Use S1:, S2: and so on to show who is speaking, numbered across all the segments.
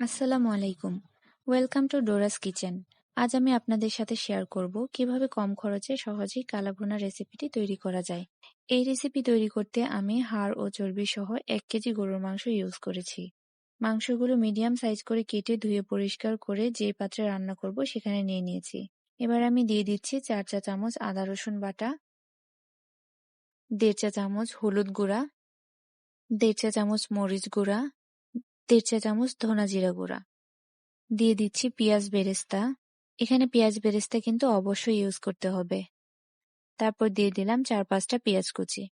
S1: আসসালামু আলাইকুম। Welcome to ডোরাস kitchen আজ আমি আপনাদের সাথে শেয়ার করব কীভাবে কম খরচে সহজেই কালাভুনা রেসিপিটি তৈরি করা যায়। এই রেসিপি তৈরি করতে আমি হাড় ও চর্বি সহ এক কেজি গরুর মাংস ইউজ করেছি। মাংসগুলো মিডিয়াম সাইজ করে কেটে ধুয়ে পরিষ্কার করে যে পাত্রে রান্না করব সেখানে নিয়ে নিয়েছি। এবার আমি দিয়ে দিচ্ছি চার চা চামচ আদা রসুন বাটা, দেড় চা চামচ হলুদ গুঁড়া, দেড় চা চামচ মরিচ গুঁড়া দেড় চা চামচ ধনা জিরা গুঁড়া। দিয়ে দিচ্ছি পেঁয়াজ বেরেস্তা। এখানে পেঁয়াজ বেরেস্তা কিন্তু অবশ্যই ইউজ করতে হবে। তারপর দিয়ে দিলাম চার পাঁচটা পেঁয়াজ কুচি।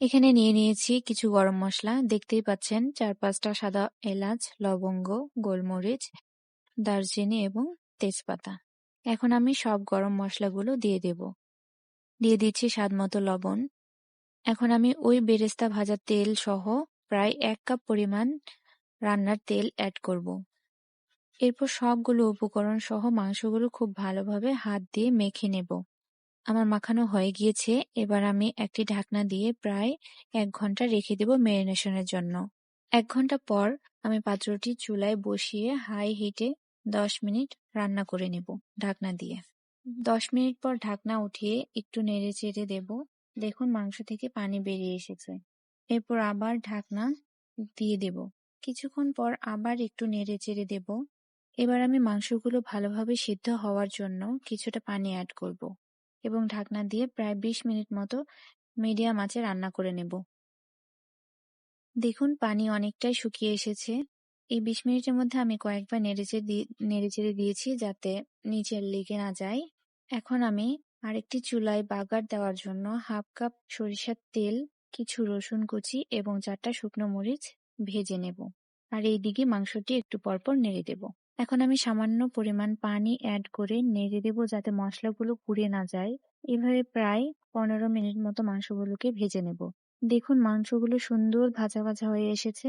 S1: এখানে নিয়ে নিয়েছি কিছু গরম মশলা। দেখতেই পাচ্ছেন, চার পাঁচটা সাদা এলাচ, লবঙ্গ, গোলমরিচ, দারচিনি এবং তেজপাতা। এখন আমি সব গরম মশলাগুলো দিয়ে দেব। দিয়ে দিচ্ছি স্বাদ মতো লবণ। এখন আমি ওই বেরেস্তা ভাজা তেল সহ প্রায় এক কাপ পরিমাণ রান্নার তেল অ্যাড করব। এরপর সবগুলো উপকরণ সহ মাংসগুলো খুব ভালোভাবে হাত দিয়ে মেখে নেব। আমার মাখানো হয়ে গিয়েছে, এবার আমি একটি ঢাকনা দিয়ে প্রায় এক ঘণ্টা রেখে দেব ম্যারিনেশনের জন্য। এক ঘণ্টা পর আমি পাত্রটি চুলায় বসিয়ে হাই হিটে দশ মিনিট রান্না করে নেব ঢাকনা দিয়ে। দশ মিনিট পর ঢাকনা উঠিয়ে একটু নেড়ে চেড়ে দেব। দেখুন মাংস থেকে পানি বেরিয়ে এসেছে। এরপর আবার ঢাকনা দিয়ে দেব। কিছুক্ষণ পর আবার একটু নেড়ে চেড়ে দেব। এবার আমি মাংসগুলো ভালোভাবে সিদ্ধ হওয়ার জন্য কিছুটা পানি অ্যাড করব এবং ঢাকনা দিয়ে প্রায় বিশ মিনিট মতো মিডিয়াম আঁচে রান্না করে নেব। দেখুন, পানি অনেকটাই শুকিয়ে এসেছে। এই বিশ মিনিটের মধ্যে আমি কয়েকবার নেড়েচেড়ে নেড়েচেড়ে দিয়েছি যাতে নিচের লেগে না যায়। এখন আমি আরেকটি চুলায় বাগার দেওয়ার জন্য হাফ কাপ সরিষার তেল, কিছু রসুন কুচি এবং চারটা শুকনো মরিচ ভেজে নেব। আর এই দিকে মাংসটি একটু পরপর নেড়ে দেব। এখন আমি সামান্য পরিমাণ পানি অ্যাড করে নেড়ে দেব যাতে মশলাগুলো পুড়ে না যায়। এভাবে প্রায় পনেরো মিনিট মতো মাংসগুলোকে ভেজে নেব। দেখুন মাংসগুলো সুন্দর ভাজা ভাজা হয়ে এসেছে।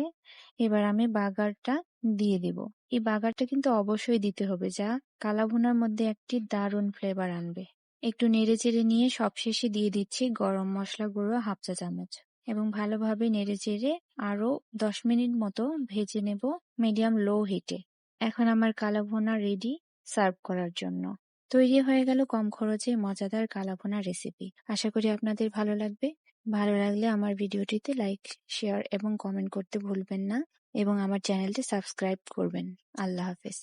S1: এবার আমি বাগারটা দিয়ে দেব। এই বাগারটা কিন্তু অবশ্যই দিতে হবে যা কালাভুনার মধ্যে একটি দারুণ ফ্লেভার আনবে। একটু নেড়ে চেড়ে নিয়ে সবশেষে দিয়ে দিচ্ছি গরম মশলা গুঁড়ো হাফ চা চামচ। এবং ভালোভাবে নেড়ে চেড়ে আরও দশ মিনিট মতো ভেজে নেব মিডিয়াম লো হিটে। এখন আমার কালাভুনা রেডি সার্ভ করার জন্য। তৈরি হয়ে গেল কম খরচে মজাদার কালাভুনা রেসিপি আশা করি আপনাদের ভালো লাগবে। ভালো লাগলে আমার ভিডিওটিতে লাইক শেয়ার এবং কমেন্ট করতে ভুলবেন না এবং আমার চ্যানেলটি সাবস্ক্রাইব করবেন। আল্লাহ হাফেজ।